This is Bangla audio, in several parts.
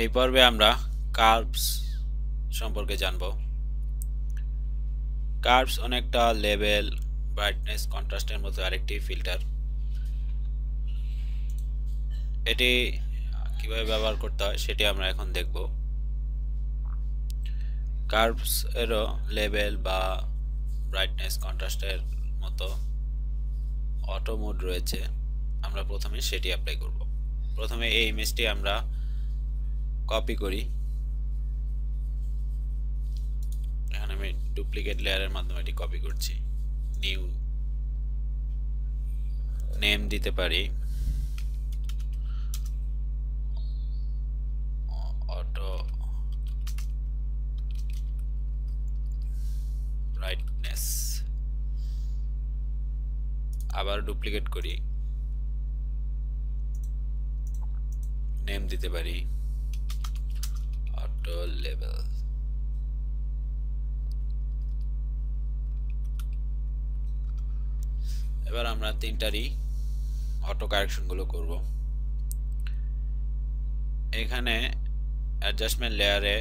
এই পর্বে আমরা কার্ভস সম্পর্কে জানব। কার্ভস অনেকটা লেভেল ব্রাইটনেস কন্ট্রাস্টের মতো আরেকটি ফিল্টার এটি কীভাবে ব্যবহার করতে হয় সেটি আমরা এখন দেখব। কার্ভস এরও লেভেল বা ব্রাইটনেস কন্ট্রাস্টের মতো অটো মোড রয়েছে। আমরা প্রথমে সেটি অ্যাপ্লাই করব। প্রথমে এই ইমেজটি আমরা কপি করি। এখানে আমি ডুপ্লিকেট লেয়ারের মাধ্যমে এটি কপি করছি। নিউ নেম দিতে পারি। অটো ব্রাইটনেস আবার ডুপ্লিকেট করি। নেম দিতে পারি। লেভেল এবার আমরা তিনটারই অটো কারেকশনগুলো করব। এখানে অ্যাডজাস্টমেন্ট লেয়ারে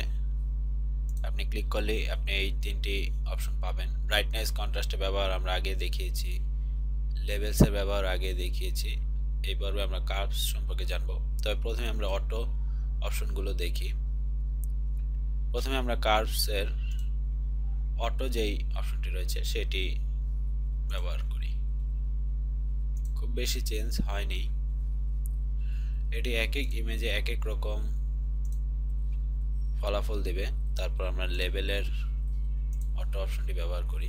আপনি ক্লিক করলেই আপনি এই তিনটি অপশন পাবেন। ব্রাইটনেস কন্ট্রাস্টের ব্যবহার আমরা আগে দেখিয়েছি। লেভেলসের ব্যবহার আগে দেখিয়েছি। এই পর্বে আমরা কার্ভস সম্পর্কে জানব। তবে প্রথমে আমরা অটো অপশনগুলো দেখি। প্রথমে আমরা কার্ভসের অটো যেই অপশনটি রয়েছে, সেটি ব্যবহার করি। খুব বেশি চেঞ্জ হয়নি। এটি এক এক ইমেজে এক এক রকম ফলাফল দেবে। তারপর আমরা লেভেলের অটো অপশনটি ব্যবহার করি।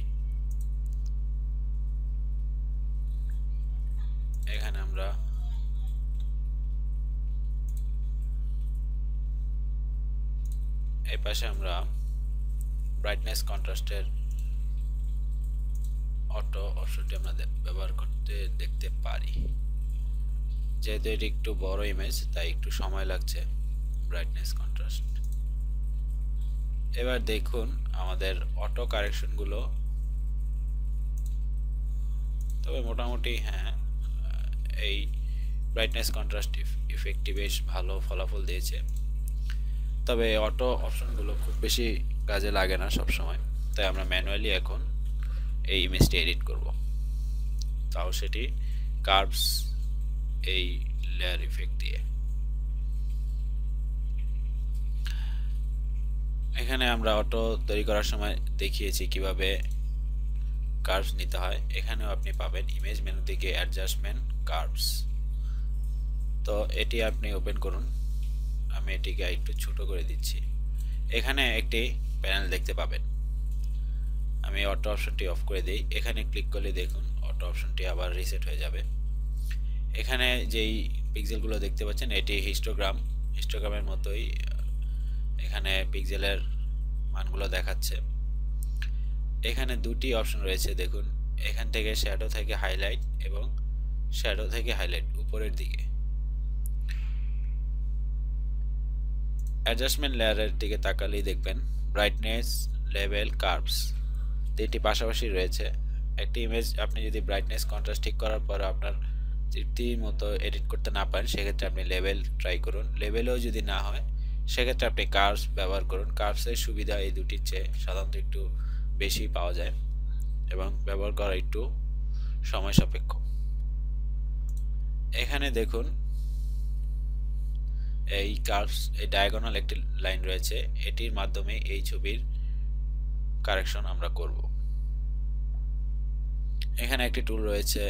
এখানে আমরা এই পাশে আমরা ব্রাইটনেস কন্ট্রাস্টের অটো অপশনটি আমরা ব্যবহার করতে দেখতে পারি। যেহেতু এটি একটু বড় ইমেজ তাই একটু সময় লাগছে ব্রাইটনেস কন্ট্রাস্ট এবার দেখুন আমাদের অটো কারেকশনগুলো তবে মোটামুটি হ্যাঁ এই ব্রাইটনেস কন্ট্রাস্ট ইফেক্টটি বেশ ভালো ফলাফল দিয়েছে। তবে অটো অপশনগুলো খুব বেশি কাজে লাগে না সব সময় তাই আমরা ম্যানুয়ালি এখন এই ইমেজটি এডিট করব। তাও সেটি কার্ভস এই লেয়ার ইফেক্ট দিয়ে। এখানে আমরা অটো তৈরি করার সময় দেখিয়েছি কীভাবে কার্ভস নিতে হয়। এখানেও আপনি পাবেন ইমেজ মেনু থেকে অ্যাডজাস্টমেন্ট কার্ভস তো এটি আপনি ওপেন করুন। আমি এটিকে একটু ছোট করে দিচ্ছি। এখানে একটি প্যানেল দেখতে পাবেন। আমি অটো অপশনটি অফ করে দিই। এখানে ক্লিক করলে দেখুন, অটো অপশনটি আবার রিসেট হয়ে যাবে। এখানে যেই পিক্সেলগুলো দেখতে পাচ্ছেন, এটি হিস্টোগ্রাম। হিস্টোগ্রামের মতোই এখানে পিক্সেলের মানগুলো দেখাচ্ছে। এখানে দুটি অপশন রয়েছে, দেখুন। এখান থেকে শ্যাডো থেকে হাইলাইট এবং শ্যাডো থেকে হাইলাইট, উপরের দিকে। অ্যাডজাস্টমেন্ট লেয়ারের দিকে তাকালেই দেখবেন ব্রাইটনেস লেভেল কার্ভস তিনটি পাশাপাশি রয়েছে। একটি ইমেজ আপনি যদি ব্রাইটনেস কন্ট্রাস্ট ঠিক করার পর আপনার তৃপ্তির মতো এডিট করতে না পারেন, সেক্ষেত্রে আপনি লেভেল ট্রাই করুন। লেভেলেও যদি না হয়, সেক্ষেত্রে আপনি কার্ভস ব্যবহার করুন। কার্ভসের সুবিধা এই দুটির চেয়ে সাধারণত একটু বেশি পাওয়া যায় এবং ব্যবহার করা একটু সময় সাপেক্ষ। এখানে দেখুন এই কার্ভস এই ডায়াগোনাল একটি লাইন রয়েছে, এটির মাধ্যমে এই ছবির কারেকশন আমরা করব। এখানে একটি টুল রয়েছে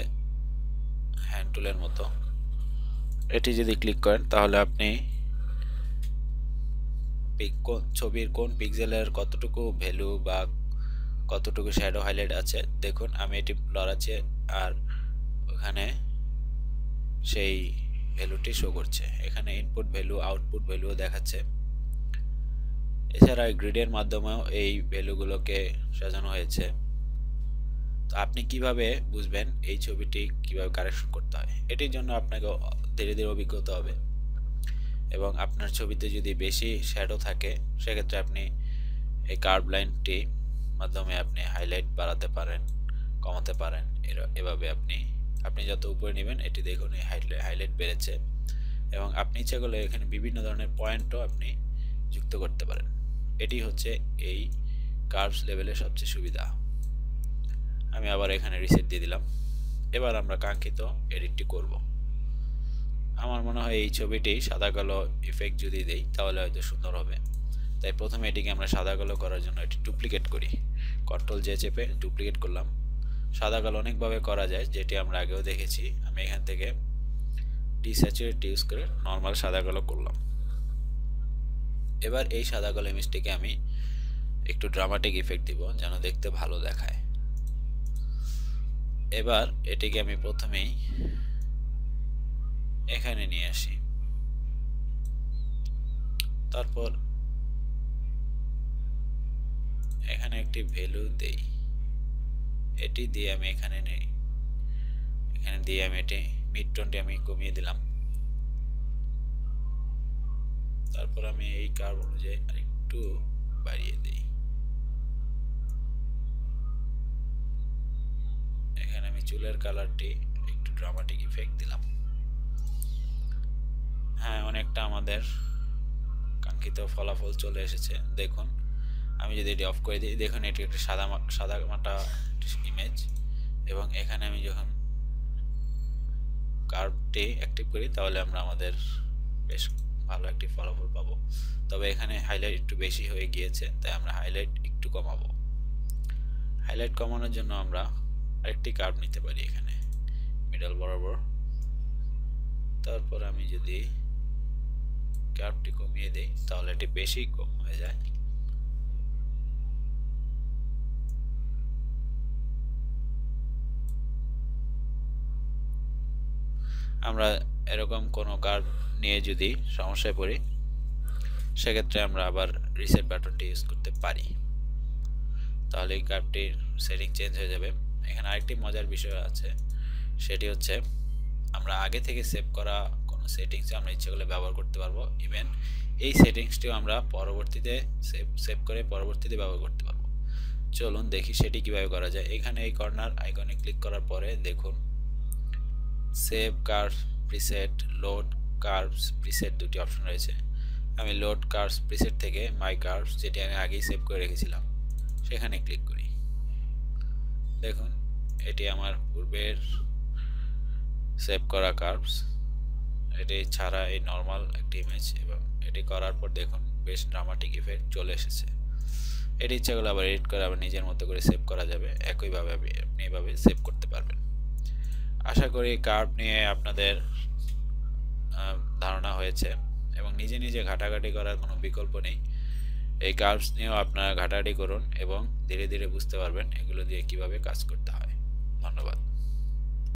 হ্যান্ড টুলের মতো। এটি যদি ক্লিক করেন, তাহলে আপনি ছবির কোন পিক্সেলের কতটুকু ভ্যালু বা কতটুকু শ্যাডো হাইলাইট আছে, দেখুন, আমি এটি লড়াচ্ছি, আর ওখানে সেই ভ্যালুটি শো করছে। এখানে ইনপুট ভ্যালু আউটপুট ভ্যালুও দেখাচ্ছে। এছাড়া গ্রিডের মাধ্যমেও এই ভ্যালুগুলোকে সাজানো হয়েছে। তো আপনি কীভাবে বুঝবেন এই ছবিটি কীভাবে কারেকশন করতে হয়? এটির জন্য আপনাকে ধীরে ধীরে অভিজ্ঞতা হবে। এবং আপনার ছবিতে যদি বেশি শ্যাডো থাকে, সেক্ষেত্রে আপনি এই কার্ভ লাইনটি মাধ্যমে আপনি হাইলাইট বাড়াতে পারেন, কমাতে পারেন। এভাবে আপনি আপনি যত উপরে নেবেন, এটি দেখুন, এই হাইলাইট বেড়েছে। এবং আপনি ইচ্ছা করলে এখানে বিভিন্ন ধরনের পয়েন্টও আপনি যুক্ত করতে পারেন। এটি হচ্ছে এই কার্ভস লেভেলের সবচেয়ে সুবিধা। আমি আবার এখানে রিসেট দিয়ে দিলাম। এবার আমরা কাঙ্ক্ষিত এডিটটি করব। আমার মনে হয় এই ছবিটি সাদা কালো ইফেক্ট যদি দেই, তাহলে হয়তো সুন্দর হবে। তাই প্রথমে এটিকে আমরা সাদা কালো করার জন্য এটি ডুপ্লিকেট করি। কন্ট্রোল যে চেপে ডুপ্লিকেট করলাম। সাদা কালো অনেকভাবে করা যায়, যেটি আমরা আগেও দেখেছি। আমি এখান থেকে ডিস্যাচুরেট ইউজ করে নর্মাল সাদা কালো করলাম। এবার এই সাদা কালো ইমেজটিকে আমি একটু ড্রামাটিক ইফেক্ট দিব, যেন দেখতে ভালো দেখায়। এবার এটিকে আমি প্রথমেই এখানে নিয়ে আসি। তারপর এখানে একটি ভ্যালু দেই। এটি দিয়ে আমি এখানে নেই এখানে দিয়ে আমি এটি মিড টোনটি আমি কমিয়ে দিলাম। তারপর আমি এই কার্ভ অনুযায়ী আরেকটু বাড়িয়ে দিই। এখানে আমি চুলের কালারটি একটু ড্রামাটিক ইফেক্ট দিলাম। হ্যাঁ অনেকটা আমাদের কাঙ্ক্ষিত ফলাফল চলে এসেছে। দেখুন আমি যদি এটি অফ করে দিই, দেখুন এটি একটি সাদা সাদা মাটা ইমেজ এবং এখানে আমি যখন কার্ভটি অ্যাক্টিভ করি, তাহলে আমরা আমাদের বেশ ভালো একটি ফলাফল পাবো। তবে এখানে হাইলাইট একটু বেশি হয়ে গিয়েছে, তাই আমরা হাইলাইট একটু কমাবো। হাইলাইট কমানোর জন্য আমরা আরেকটি কার্ভ নিতে পারি এখানে মিডল বরাবর। তারপর আমি যদি কার্ভটি কমিয়ে দিই, তাহলে এটি বেশি কম হয়ে যায়। আমরা এরকম কোনো কার্ড নিয়ে যদি সমস্যায় পড়ি, সেক্ষেত্রে আমরা আবার রিসেট বাটনটি ইউজ করতে পারি। তাহলে এই কার্ডটির সেটিং চেঞ্জ হয়ে যাবে। এখানে আরেকটি মজার বিষয় আছে, সেটি হচ্ছে আমরা আগে থেকে সেভ করা কোনো সেটিংস আমরা ইচ্ছে করলে ব্যবহার করতে পারব। ইভেন এই সেটিংসটিও আমরা পরবর্তীতে সেভ সেভ করে পরবর্তীতে ব্যবহার করতে পারব। চলুন দেখি সেটি কীভাবে করা যায়। এখানে এই কর্নার আইকনে ক্লিক করার পরে দেখুন save curve preset load curves preset দুটি অপশন রয়েছে। আমি লোড কার্ভস প্রিসেট থেকে মাই কার্ভস যেটি আমি আগেই সেভ করে রেখেছিলাম, সেখানে ক্লিক করি। দেখুন, এটি আমার পূর্বের সেভ করা কার্ভস এটি ছাড়া এই নর্মাল একটি ইমেজ এবং এটি করার পর দেখুন, বেশ ড্রামাটিক ইফেক্ট চলে এসেছে। এটি ইচ্ছা আবার এডিট করে আবার নিজের মতো করে সেভ করা যাবে। একইভাবে আপনি এভাবে সেভ করতে পারবেন। আশা করি কার্ভ নিয়ে আপনাদের ধারণা হয়েছে এবং নিজে নিজে ঘাটাঘাটি করার কোনো বিকল্প নেই। এই কার্ভস নিয়েও আপনারা ঘাটাঘাটি করুন এবং ধীরে ধীরে বুঝতে পারবেন এগুলো দিয়ে কীভাবে কাজ করতে হয়। ধন্যবাদ।